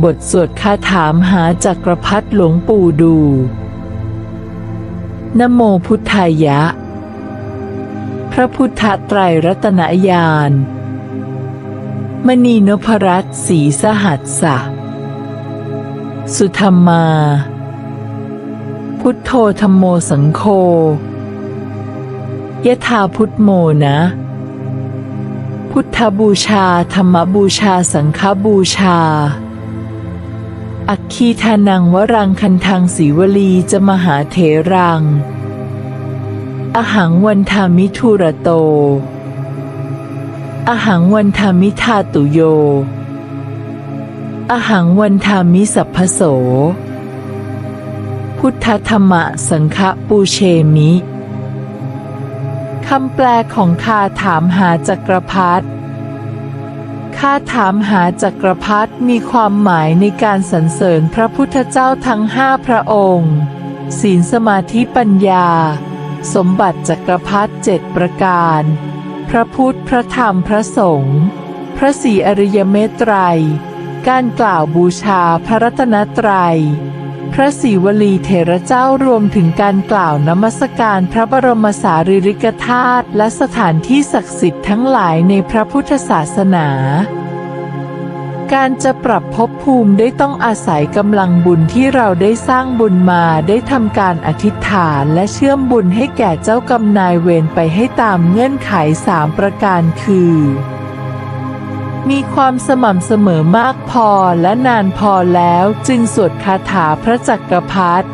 บทสวดคาถามหาจักรพรรดิหลวงปู่ดู นโมพุทธายะ พระพุทธไตรรัตนญาณ มณีนพรัตน์ศีสหัสสะ สุธรรมา พุทโธธรรมโมสังโฆยะถาพุทโมนะ พุทธบูชา ธรรมบูชาสังฆบูชา อัคคีทานังวรังคันทังสีวลีจะมหาเถรัง อหังวันทามิทุระโต อหังวันทามิทาตุโย อหังวันทามิสัพพโส พุทธธรรมะสังฆปูเชมิคำแปลของคาถามหาจักรพรรดิ คาถามหาจักรพรรดิมีความหมายในการสรรเสริญพระพุทธเจ้าทั้งห้าพระองค์ ศีลสมาธิปัญญา สมบัติจักรพรรดิเจ็ดประการ พระพุทธพระธรรมพระสงฆ์พระศรีอริยเมตไตรยการกล่าวบูชาพระรัตนตรัย พระศิวลีเถระเจ้ารวมถึงการกล่าวนมัสการพระบรมสารีริกธาตุและสถานที่ศักดิ์สิทธิ์ทั้งหลายในพระพุทธศาสนา การจะปรับภพภูมิได้ต้องอาศัยกำลังบุญที่เราได้สร้างบุญมาได้ทำการอธิษฐานและเชื่อมบุญให้แก่เจ้ากรรมนายเวรไปให้ตามเงื่อนไขสามประการคือ มีความสม่ำเสมอมากพอและนานพอแล้วจึงสวดคาถาพระจักรพรรดิ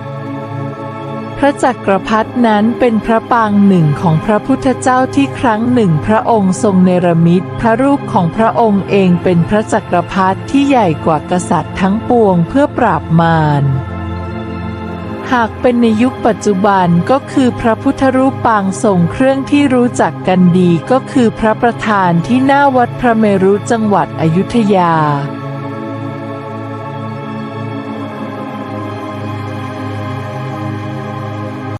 พระจักรพรรดินั้นเป็นพระปางหนึ่งของพระพุทธเจ้าที่ครั้งหนึ่งพระองค์ทรงเนรมิต พระรูปของพระองค์เองเป็นพระจักรพรรดิที่ใหญ่กว่ากษัตริย์ทั้งปวงเพื่อปราบมาร หากเป็นในยุคปัจจุบันก็คือพระพุทธรูปปางทรงเครื่องที่รู้จักกันดีก็คือพระประธานที่หน้าวัดพระเมรุจังหวัดอยุธยา